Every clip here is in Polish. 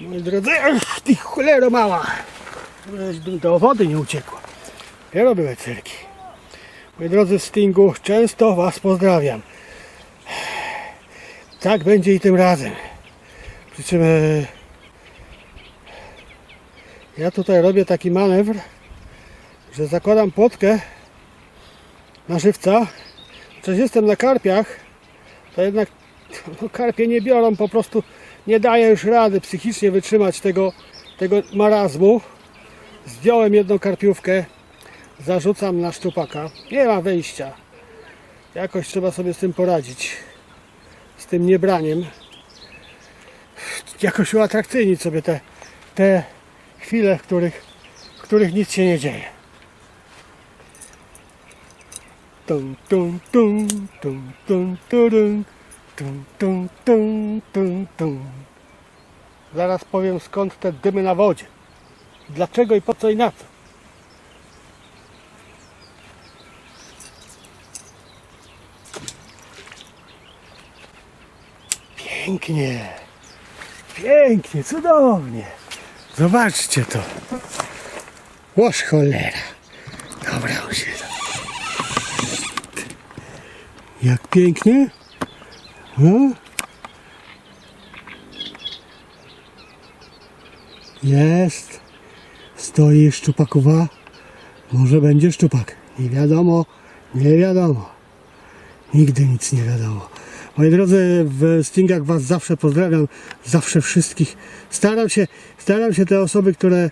Moi drodzy, ach, ty cholero mała! Żebym do wody nie uciekła. Ja były cyrki. Moi drodzy z Stingu, często Was pozdrawiam. Tak będzie i tym razem. Przy ja tutaj robię taki manewr, że zakładam płotkę na żywca. Chociaż jestem na karpiach, to jednak no, karpie nie biorą, po prostu nie daję już rady psychicznie wytrzymać tego, tego marazmu. Zdjąłem jedną karpiówkę, zarzucam na szczupaka. Nie ma wyjścia. Jakoś trzeba sobie z tym poradzić. Z tym niebraniem. Jakoś uatrakcyjnić sobie te, te chwile, w których, w których nic się nie dzieje. Zaraz powiem skąd te dymy na wodzie. Dlaczego i po co i na co. Pięknie. Pięknie, cudownie. Zobaczcie to. Łoż cholera. Dobra, się. Jak pięknie. No. Jest. Stoi szczupakowa. Może będzie szczupak. Nie wiadomo. Nie wiadomo. Nigdy nic nie wiadomo. Moi drodzy, w Stingach Was zawsze pozdrawiam, zawsze wszystkich. Staram się, staram się te osoby, które, e,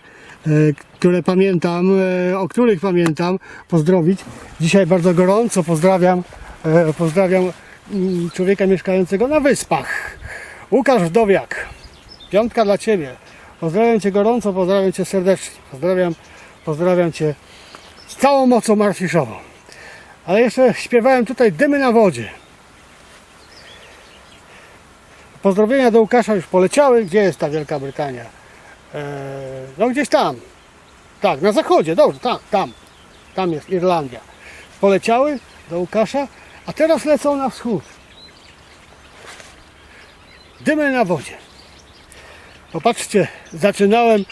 które pamiętam, e, o których pamiętam, pozdrowić. Dzisiaj bardzo gorąco pozdrawiam, e, pozdrawiam mm, człowieka mieszkającego na wyspach. Łukasz Wdowiak. Piątka dla Ciebie. Pozdrawiam Cię gorąco, pozdrawiam Cię serdecznie. Pozdrawiam, pozdrawiam Cię z całą mocą marfiszową. Ale jeszcze śpiewałem tutaj dymy na wodzie. Pozdrowienia do Łukasza już poleciały. Gdzie jest ta Wielka Brytania? Eee, no gdzieś tam. Tak, na zachodzie, dobrze, tam, tam. Tam jest Irlandia. Poleciały do Łukasza, a teraz lecą na wschód. Dymy na wodzie. Popatrzcie, zaczynałem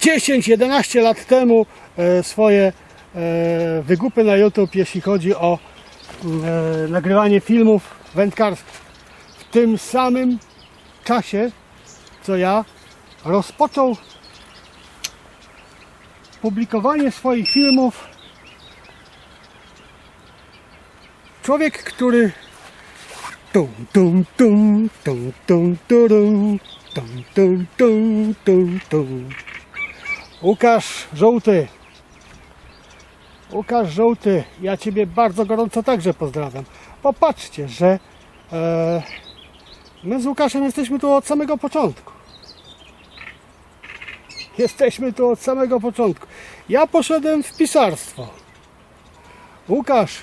10-11 lat temu e, swoje e, wygupy na YouTube, jeśli chodzi o e, nagrywanie filmów wędkarskich. W tym samym czasie, co ja, rozpoczął publikowanie swoich filmów. Człowiek, który tum tum tum tum tum turum, tum tum tum tum tum. Łukasz Żółty. Łukasz Żółty, ja Ciebie bardzo gorąco także pozdrawiam. Popatrzcie, że e, my z Łukaszem jesteśmy tu od samego początku. Jesteśmy tu od samego początku. Ja poszedłem w pisarstwo. Łukasz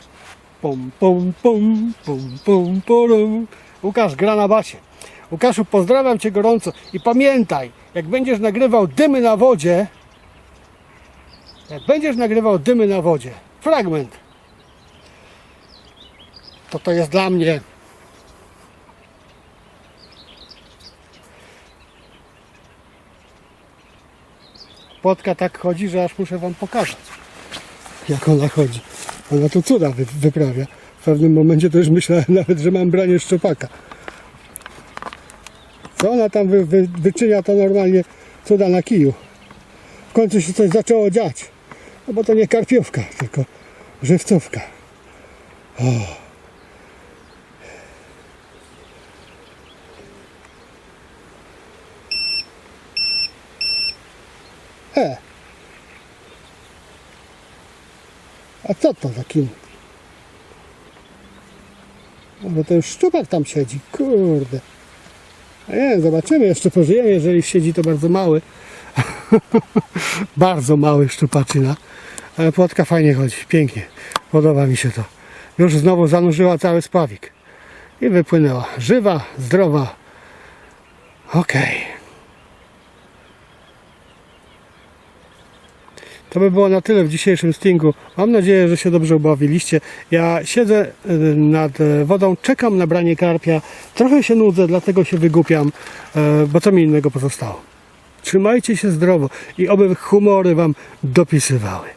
pum pum pum pum pum pum Łukasz gra na basie. Łukaszu, pozdrawiam Cię gorąco i pamiętaj, jak będziesz nagrywał dymy na wodzie, jak będziesz nagrywał dymy na wodzie, fragment, to to jest dla mnie Płotka tak chodzi, że aż muszę Wam pokazać, jak ona chodzi. Ona tu cuda wy, wyprawia. W pewnym momencie to już myślałem nawet, że mam branie szczupaka. Co ona tam wy, wy, wyczynia, to normalnie cuda na kiju. W końcu się coś zaczęło dziać. No bo to nie karpiówka, tylko żywcówka. E. A co to taki? No bo ten szczupak tam siedzi, kurde. Nie zobaczymy, jeszcze pożyjemy, jeżeli siedzi to bardzo mały. bardzo mały szczupaczyna. Ale płotka fajnie chodzi, pięknie. Podoba mi się to. Już znowu zanurzyła cały spławik. I wypłynęła. Żywa, zdrowa. Okej. To by było na tyle w dzisiejszym stingu. Mam nadzieję, że się dobrze ubawiliście. Ja siedzę y, nad y, wodą, czekam na branie karpia. Trochę się nudzę, dlatego się wygłupiam, y, bo co mi innego pozostało. Trzymajcie się zdrowo i oby humory Wam dopisywały.